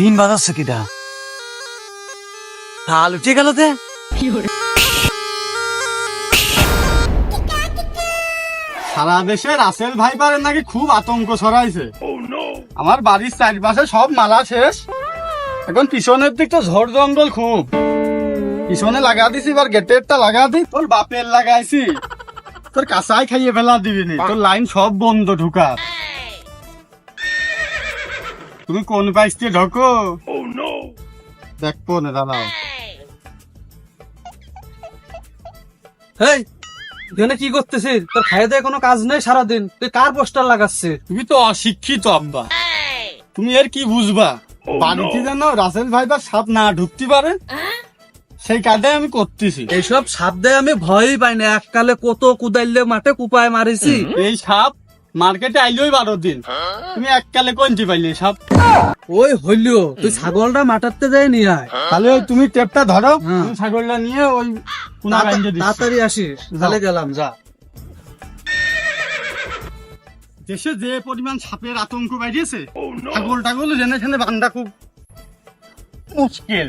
দিন বাজাচ্ছে কিটা হাল উঠে গেল তে সারা দেশে রাসেল ভাইপারের নাকি খুব আতঙ্ক ছড়াইছে। আমার বাড়ির চারপাশে সব মালা শেষ। এখন পিছনের দিক তো ঝড় জঙ্গল খুব। পিছনে লাগা দিছি এবার গেটেরটা লাগা দি তোর বাপের লাগাইছি। তোর কাঁচাই খাইয়ে ফেলা দিবিনি। তোর লাইন সব বন্ধ ঢুকা তুমি কোন দিয়ে ঢোকো? দেখব না দাঁড়াও। হেই এখানে কি করতেছিস? তোর খাইয়ে দেয় কোনো কাজ নেই সারাদিন। তুই কার পোস্টার লাগাচ্ছিস? তুমি তো অশিক্ষিত আব্বা। তুমি এর কি বুঝবা? বাড়িতে যেন রাসেল ভাইবার সাপ না ঢুকতে পারে সেই কাজে আমি করতেছি। এইসব শব্দে আমি ভয়ই পাই না। এককালে কত কুদাইলে মাঠে কুপায় মারিছি। এই সাপ মার্কেটে আইলোই বারো দিন। তুমি এককালে কোনটি পাইলে সাপ ওই হইল তুই ছাগলটা মাঠাতে যাই নিয়ে আয়। তাহলে তুমি টেপটা ধরো হ্যাঁ। ছাগলটা নিয়ে ওই তাড়াতাড়ি আসিস তাহলে গেলাম যা। দেশে যে পরিমাণ সাপের আতঙ্ক বাড়িয়েছে ছাগল টাগল জেনে জেনে বান্ধা খুব মুশকিল।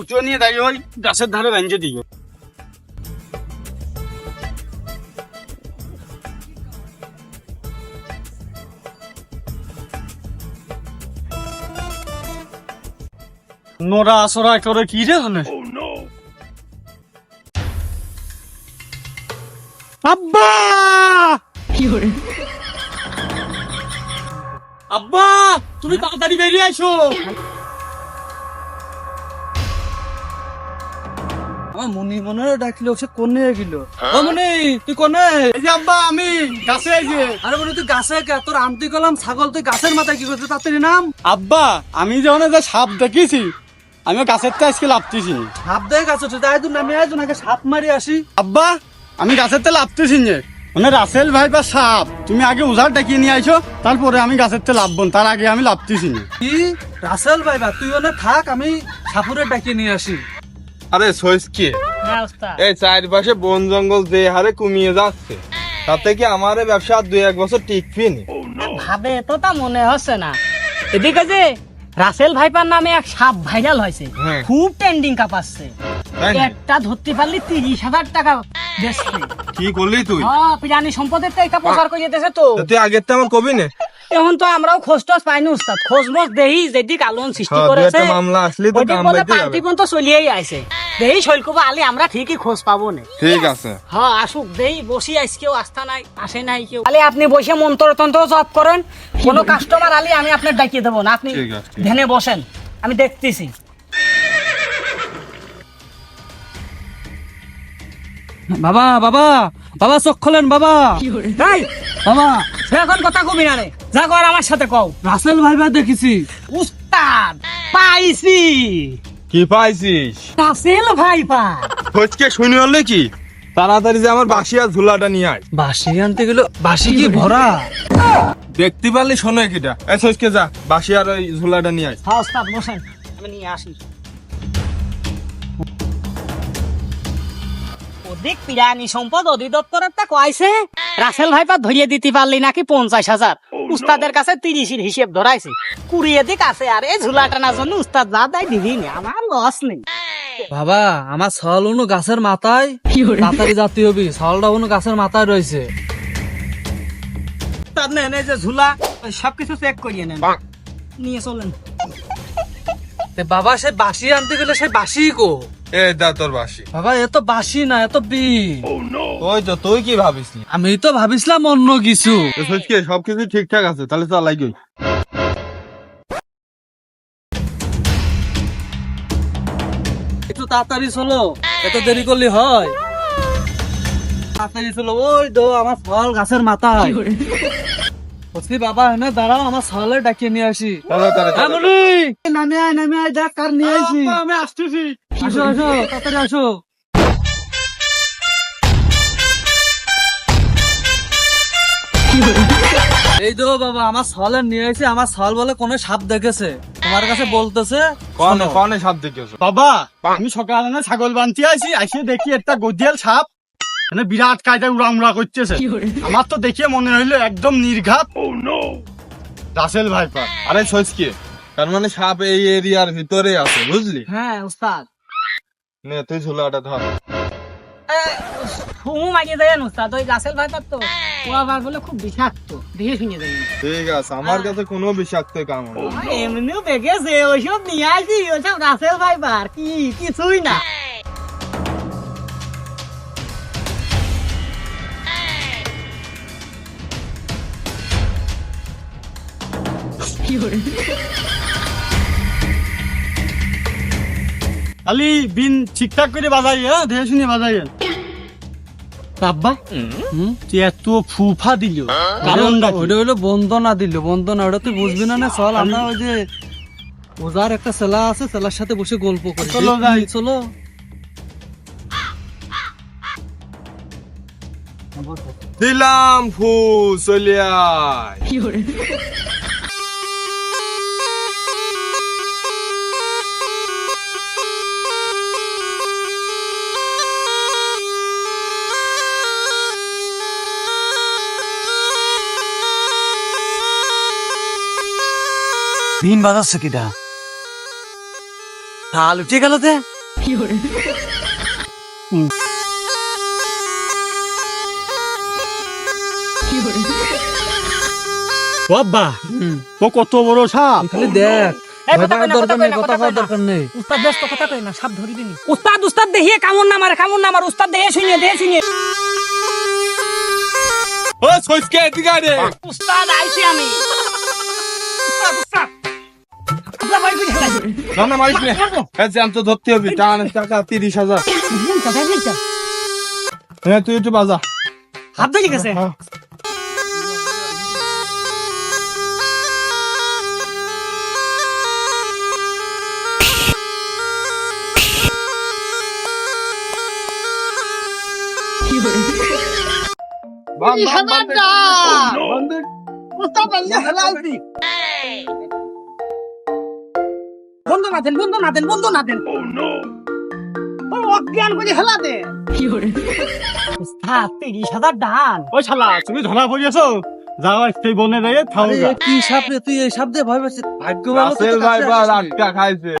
উঁচু নিয়ে দাঁড়িয়ে ওই গাছের ধারে বেঞ্চে দিও। নোরা আসরা করে কি রে হনে আব্বা আব্বা তুমি তাড়াতাড়ি বেরিয়ে আসো আমার মনি মনে ডাকলো সে কোনে গেল ও মনি তুই কোনে এই যে আব্বা আমি গাছে এই যে আরে মনি তুই গাছে কে তোর আনতে গেলাম ছাগল তুই গাছের মাথায় কি করছিস তাড়াতাড়ি নাম আব্বা আমি যখন যে সাপ দেখেছি আমি গাছের তো আজকে লাভতেছি সাপ দেয় গাছ উঠে তাই তুই নামে আয় তুই নাকি সাপ মারি আসি। আব্বা আমি গাছের তো লাভতেছি যে মানে রাসেল ভাই বা সাপ তুমি আগে উজার ডেকে নিয়ে আইছো তারপরে আমি গাছের তো লাভবো তার আগে আমি লাভতেছি না। কি? রাসেল ভাই বা তুই ওনে থাক আমি সাপুরে ডাকিয়ে নিয়ে আসি। আরে সইস কি? এই চারপাশে বন জঙ্গল যে হারে কমিয়ে যাচ্ছে তাতে কি আমার ব্যবসা দুই এক বছর টিকবি নি? ভাবে তো তা মনে হচ্ছে না। এদিকে যে রাসেল ভাইপার নামে এক সাপ ভাইরাল হয়েছে। হ্যাঁ। খুব ট্রেন্ডিং কাপাচ্ছে আসছে। একটা ধরতে পারলি তিরিশ হাজার টাকা বেচছে কি করলি তুই? হ্যাঁ প্রাণী সম্পদের তো এটা প্রচার করে যেতেছে তো। তুই আগের তো আমার কবি না। এখন তো আমরাও খোঁজ টোজ পাইনি উস্তাদ। খোঁজ মোজ দেহি যেদিক আলোন সৃষ্টি হ্যাঁ, করেছে মামলা আসলে তো পার্টি পর্যন্ত চলিয়েই আছে শৈলকুবা আলি আমরা ঠিকই খোঁজ পাবো না। ঠিক আছে। হ্যাঁ আসুক দেই বসি কেউ আস্থা নাই আসে নাই কেউ। তাহলে আপনি বসে মন্ত্র তন্ত্র জব করেন। কোনো কাস্টমার আলি আমি আপনার ডাকিয়ে দেবো না। আপনি ধ্যানে বসেন আমি দেখতেছি। বাবা বাবা বাবা চোখ খোলেন বাবা। এই, বাবা। এখন কথা কবি না রে। যা কর আমার সাথে কও। রাসেল ভাই ভাই দেখেছি। উস্তাদ পাইছি। কি পাইছিস? রাসেল ভাই পা খোঁজকে শুনি হলে কি? তাড়াতাড়ি যে আমার বাসি আর ঝুলাটা নিয়ে আয়। বাসি আনতে গেল বাসি কি ভরা? দেখতে পারলি শোনো কিটা এই সইসকে যা বাসি আর ওই ঝুলাটা নিয়ে আয়। হ্যাঁ উস্তাদ বসেন আমি নিয়ে আসি। অধিক পিরানি সম্পদ অধিদপ্তরের তা কয়েছে? রাসেল ভাইপা ধরিয়ে দিতে পারলি নাকি পঞ্চাশ হাজার? উস্তাদের কাছে তিরিশের হিসেব ধরাইছে। কুড়িয়ে দিক আছে আর এই ঝুলা টানার জন্য উস্তাদ যা দেয় দিবি না আমার লস নেই বাবা আমার ছাল অনু গাছের মাথায় তাড়াতাড়ি যাতে হবি ছালটা অনু গাছের মাথায় রয়েছে। উস্তাদ নেন এই যে ঝুলা সবকিছু চেক করিয়ে নেন। নিয়ে চলেন। বাবা সে বাসি আনতে গেলে সে বাসি কো। এ দা তোর বাসি। বাবা এ তো বাসি না এত বি ওই তো তুই কি ভাবিস আমি তো ভাবিছিলাম অন্য কিছু। সইসকে সবকিছু ঠিকঠাক আছে তাহলে চালাই গই একটু তাড়াতাড়ি চলো এত দেরি করলে হয়। তাড়াতাড়ি চলো ওই তো আমার ফল গাছের মাথায়। বলছি বাবা এনে দাঁড়াও আমার ছালে ডাকিয়ে নিয়ে আসি। হ্যাঁ নামে আয় নামে আয় দেখ কার নিয়ে আসি আমি আসতেছি। আসো আসো তাড়াতাড়ি আসো। এই তো বাবা আমার সলে নিয়ে এসে আমার সল বলে কোন সাপ দেখেছে। তোমার কাছে বলতেছে কনে কনে সাপ দেখিয়েছো বাবা আমি সকালে না ছাগল বানতে আইছি আসে দেখি একটা গদিয়াল সাপ মানে বিরাট কায়দায় উড়া উড়া করতেছে আমার তো দেখিয়ে মনে হইল একদম নির্ঘাত। রাসেল ভাইপার আরে সইসকে তার মানে সাপ এই এরিয়ার ভিতরে আছে বুঝলি? হ্যাঁ উস্তাদ নে তুই ঝুলাটা ধর। ফুমু মাগিয়ে দেয় উস্তাদ ওই রাসেল ভাইপার তো ওরা বার বলে খুব বিষাক্ত। দেখে শুনে দেয় ঠিক আছে আমার কাছে কোনো বিষাক্ত কামড় নেই। এমনিও দেখেছে ওইসব নিয়ে আসি ওইসব রাসেল ভাইপার কি কিছুই না। খালি বিন ঠিকঠাক করে বাজাই হ্যাঁ? দেখে শুনে বাজাই আব্বা তুই এত ফুফা দিল। কারণটা কি? ওটা হলো বন্দনা দিল বন্দনা। ওটা তুই বুঝবি না না চল আমরা ওই যে ওজার একটা সেলা আছে সেলার সাথে বসে গল্প করি। চলো যাই। চলো। দিলাম ফু চলে বিন বাজাচ্ছে কিটা? তাল উঠে গেল তে ও আব্বা ও কত বড় সাপ। খালি দেখ উস্তাদ উস্তাদ উস্তাদ দেখিয়ে কামড় না মারে কামড় না মার উস্তাদ দেহে শুনিয়ে দেহে শুনিয়ে। ও সইসকে এদিকে আয় উস্তাদ আইছি আমি। উস্তাদ উস্তাদ। না না মারিস নে জ্যান্ত ধরতে হবে টান টাকা তিরিশ হাজার হ্যাঁ তুই একটু বাজা হাত ধরে গেছে বান, বান, বান, বান দে। বন্ধ না দেন বন্ধ না দেন বন্ধ না দেন। ও অজ্ঞান করে হেলা দে। তিরিশ হাজার ডান ওই শালা তুমি ধরা পড়িয়েছো যাও সেই বনে যাইয়ে থাও আরে গা। এ কি সাপ রে তুই এই সাপ দিয়ে ভয় পাচ্ছিস? ভাগ্য ভালো তো রাসেল ভাই বা আটকা খাইছে।